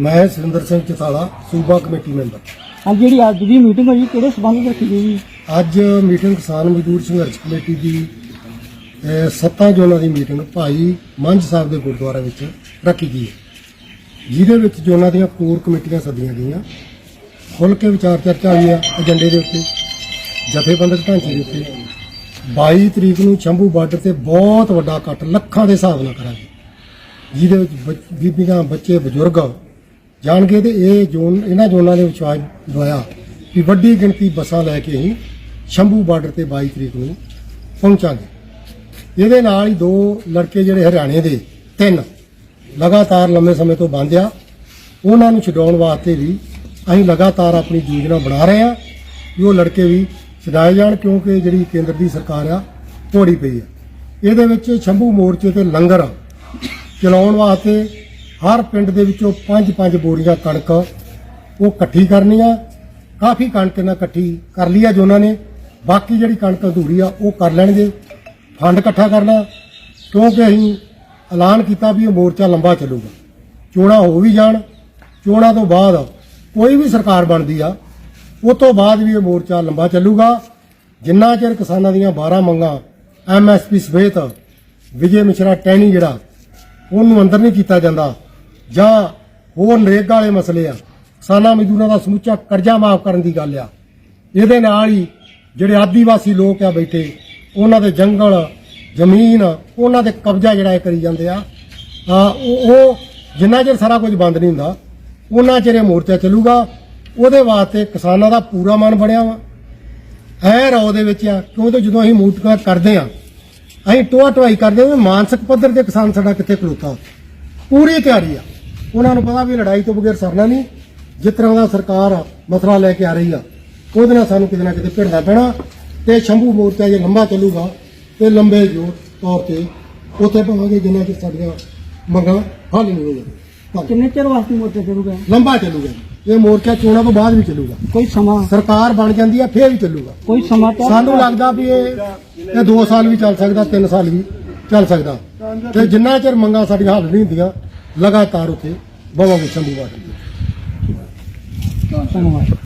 ਮੈਂ ਸੁਰਿੰਦਰ ਸਿੰਘ ਚਤਾਲਾ ਸੂਬਾ committee member. ਅੱਜ ਜਿਹੜੀ ਅੱਜ ਦੀ ਮੀਟਿੰਗ ਹੋਈ ਕਿਹੜੇ ਸਬੰਧ ਵਿੱਚ ਰੱਖੀ ਗਈ? ਜੀ ਅੱਜ ਮੀਟਿੰਗ ਕਿਸਾਨ ਮਜ਼ਦੂਰ ਸੰਘਰਸ਼ ਕਮੇਟੀ ਦੀ ਅਹ, ਸੱਤਾਂ ਜੋਨਾਂ ਦੀ ਮੀਟਿੰਗ ਭਾਈ ਮੰਝ ਸਾਹਿਬ ਦੇ ਗੁਰਦੁਆਰਾ ਵਿੱਚ ਰੱਖੀ ਗਈ ਹੈ। ਜਿਹਦੇ ਵਿੱਚ ਜੋਨਾਂ ਦੀਆਂ ਕੋਰ ਕਮੇਟੀਆਂ ਸੱਦੀਆਂ ਗਈਆਂ। ਖੁੱਲ੍ਹ ਕੇ ਵਿਚਾਰ ਚਰਚਾ ਹੋਈ ਆ ਏਜੰਡੇ ਦੇ ਉੱਤੇ ਜਥੇਬੰਦਕ ਢਾਂਚੇ ਦੇ ਉੱਤੇ। 22 ਤਰੀਕ ਨੂੰ ਸ਼ੰਭੂ ਬਾਰਡਰ ਤੇ ਬਹੁਤ ਵੱਡਾ ਇਕੱਠ ਲੱਖਾਂ ਦੇ ਹਿਸਾਬ ਨਾਲ ਕਰਾਂਗੇ। ਜਿਹਦੇ ਵਿੱਚ ਬੀਬੀਆਂ ਬੱਚੇ ਬਜ਼ੁਰਗ ਜਾਣਗੇ ਤੇ ਇਹ ਜ਼ੋਨ ਇਹਨਾਂ ਜ਼ੋਨਾਂ ਦੇ ਵਿਸ਼ਵਾਸ ਦਵਾਇਆ ਕਿ ਵੱਡੀ ਗਿਣਤੀ ਬੱਸਾਂ ਲੈ ਕੇ ਅਸੀਂ ਸ਼ੰਭੂ ਬਾਰਡਰ ਤੇ 22 ਤਰੀਕ ਨੂੰ ਪਹੁੰਚਾਂਗੇ। ਇਹਦੇ ਨਾਲ ਹੀ ਦੋ ਲੜਕੇ ਜਿਹੜੇ ਹਰਿਆਣੇ ਦੇ, ਤਿੰਨ ਲਗਾਤਾਰ ਲੰਮੇ ਸਮੇਂ ਤੋਂ ਬੰਦ ਆ। ਉਹਨਾਂ ਨੂੰ ਛਡਾਉਣ ਵਾਸਤੇ ਵੀ ਅਸੀਂ ਲਗਾਤਾਰ ਆਪਣੀ ਯੋਜਨਾ ਬਣਾ ਰਹੇ ਹਾਂ ਕਿ ਉਹ ਲੜਕੇ ਵੀ ਛਡਾਏ ਜਾਣ ਕਿਉਂਕਿ ਜਿਹੜੀ ਕੇਂਦਰ ਦੀ ਸਰਕਾਰ ਆ ਤੋੜੀ ਪਈ ਆ। ਇਹਦੇ ਵਿੱਚ ਸ਼ੰਭੂ ਮੋਰਚੇ ਤੇ ਲੰਗਰ ਚਲਾਉਣ ਵਾਸਤੇ ਹਰ ਪਿੰਡ ਦੇ ਵਿੱਚੋਂ 5-5 ਬੋਰੀਆਂ ਕਣਕ ਉਹ ਇਕੱਠੀ ਕਰਨੀ ਆ ਕਾਫੀ ਕਣਕ ਇਹਨਾਂ ਇਕੱਠੀ ਕਰ ਲਈ ਆ ਜੋ ਉਹਨਾਂ ਨੇ। ਬਾਕੀ ਜਿਹੜੀ ਕਣਕ ਅਧੂਰੀ ਆ, ਉਹ ਕਰ ਲੈਣਗੇ। ਫੰਡ ਇਕੱਠਾ ਕਰਨਾ, ਕਿਉਂਕਿ ਅਸੀਂ ਐਲਾਨ ਕੀਤਾ ਵੀ ਇਹ ਮੋਰਚਾ ਲੰਬਾ ਚੱਲੂਗਾ। ਚੋਣਾਂ ਹੋ ਵੀ ਜਾਣ, ਚੋਣਾਂ ਤੋਂ ਬਾਅਦ ਕੋਈ ਵੀ ਸਰਕਾਰ ਬਣਦੀ ਆ ਉਸ ਤੋਂ ਬਾਅਦ ਵੀ ਇਹ ਮੋਰਚਾ ਲੰਬਾ ਚੱਲੂਗਾ। ਜਿੰਨਾ ਚਿਰ ਕਿਸਾਨਾਂ ਦੀਆਂ 12 ਮੰਗਾਂ ਐਮਐਸਪੀ ਸਮੇਤ ਵਿਜੇ ਮਿਸ਼ਰਾ ਟੈਣੀ ਜਿਹੜਾ, ਉਹਨੂੰ ਅੰਦਰ ਨਹੀਂ ਕੀਤਾ ਜਾਂਦਾ। ਜਾਂ ਹੋਰ ਨਰੇਗਾ ਵਾਲੇ ਮਸਲੇ ਆ ਕਿਸਾਨਾਂ ਮਜ਼ਦੂਰਾਂ ਦਾ ਸਮੁੱਚਾ ਕਰਜ਼ਾ ਮਾਫ ਕਰਨ ਦੀ ਗੱਲ ਆ। ਇਹਦੇ ਨਾਲ ਹੀ ਜਿਹੜੇ ਆਦੀਵਾਸੀ ਲੋਕ ਆ ਬੈਠੇ, ਉਹਨਾਂ ਦੇ ਜੰਗਲ, ਜ਼ਮੀਨ, ਉਹਨਾਂ ਦੇ ਕਬਜ਼ਾ ਜਿਹੜਾ ਇਹ ਕਰੀ ਜਾਂਦੇ ਆ ਉਹ ਉਹ ਜਿੰਨਾ ਚਿਰ ਸਾਰਾ ਕੁਝ ਬੰਦ ਨਹੀਂ ਹੁੰਦਾ, ਉਹਨਾਂ ਚਿਰ ਇਹ ਮੋਰਚਾ ਚੱਲੂਗਾ। ਉਹਦੇ ਵਾਸਤੇ ਕਿਸਾਨਾਂ ਦਾ ਪੂਰਾ ਮਨ ਬਣਿਆ ਵਾ। ਐ ਰੋ ਦੇ ਵਿੱਚ ਆ ਕਿਉਂਕਿ ਜਦੋਂ ਅਸੀਂ ਮੂਟਕਾ ਕਰਦੇ ਆ, ਅਸੀਂ ਟੋਆ ਟਵਾਈ ਕਰਦੇ ਹਾਂ ਮਾਨਸਿਕ ਪੱਧਰ ਤੇ ਕਿਸਾਨ ਸਾਡਾ ਕਿੱਥੇ ਖਲੋਤਾ। ਪੂਰੀ ਤਿਆਰੀ ਆ। ਉਹਨਾਂ ਨੂੰ ਪਤਾ ਵੀ ਲੜਾਈ ਤੋਂ ਬਗੈਰ ਸਰਨਾ ਨਹੀਂ ਜਿਸ ਤਰ੍ਹਾਂ ਦਾ ਸਰਕਾਰ ਮਸਲਾ ਲੈ ਕੇ ਆ ਰਹੀ ਆ ਉਹਦੇ ਨਾਲ ਸਾਨੂੰ ਕਿਤੇ ਨਾ ਕਿਤੇ ਭਿੜਨਾ ਪੈਣਾ ਤੇ ਸ਼ੰਭੂ ਮੋਰਚਾ ਜੇ ਲੰਬਾ ਚੱਲੂਗਾ ਤੇ ਲੰਬੇ ਜੋ ਤੌਰ ਤੇ ਉੱਥੇ ਪਵਾਂਗੇ ਜਿੰਨਾ ਕਿ ਸਾਡੀਆਂ ਮੰਗਾਂ ਹੱਲ ਨਹੀਂ ਹੋਣਗੀਆਂ ਕਿੰਨੇ ਚਿਰ ਵਾਸਤੇ ਮੋਰਚਾ ਚੱਲੂਗਾ? ਲੰਬਾ ਚੱਲੂਗਾ। ਇਹ ਮੋਰਚਾ ਚੋਣਾਂ ਤੋਂ ਬਾਅਦ ਵੀ ਚੱਲੂਗਾ। ਕੋਈ ਸਮਾਂ? ਸਰਕਾਰ ਬਣ ਜਾਂਦੀ ਆ ਫੇਰ ਵੀ ਚੱਲੂਗਾ। ਕੋਈ ਸਮਾਂ ਤਾਂ ਸਾਨੂੰ ਲੱਗਦਾ ਵੀ ਇਹ ਇਹ 2 ਸਾਲ ਵੀ ਚੱਲ ਸਕਦਾ 3 ਸਾਲ ਵੀ ਚੱਲ ਸਕਦਾ। ਤੇ ਜਿੰਨਾ ਚਿਰ ਮੰਗਾਂ ਸਾਡੀਆਂ ਹੱਲ ਨਹੀਂ ਹੁੰਦੀਆਂ ਲਗਾਤਾਰ ਉੱਥੇ ਬਵਾਂਗੇ ਸ਼ੰਭੂ ਬਾਰਡਰ ਤੇ ਧੰਨਵਾਦ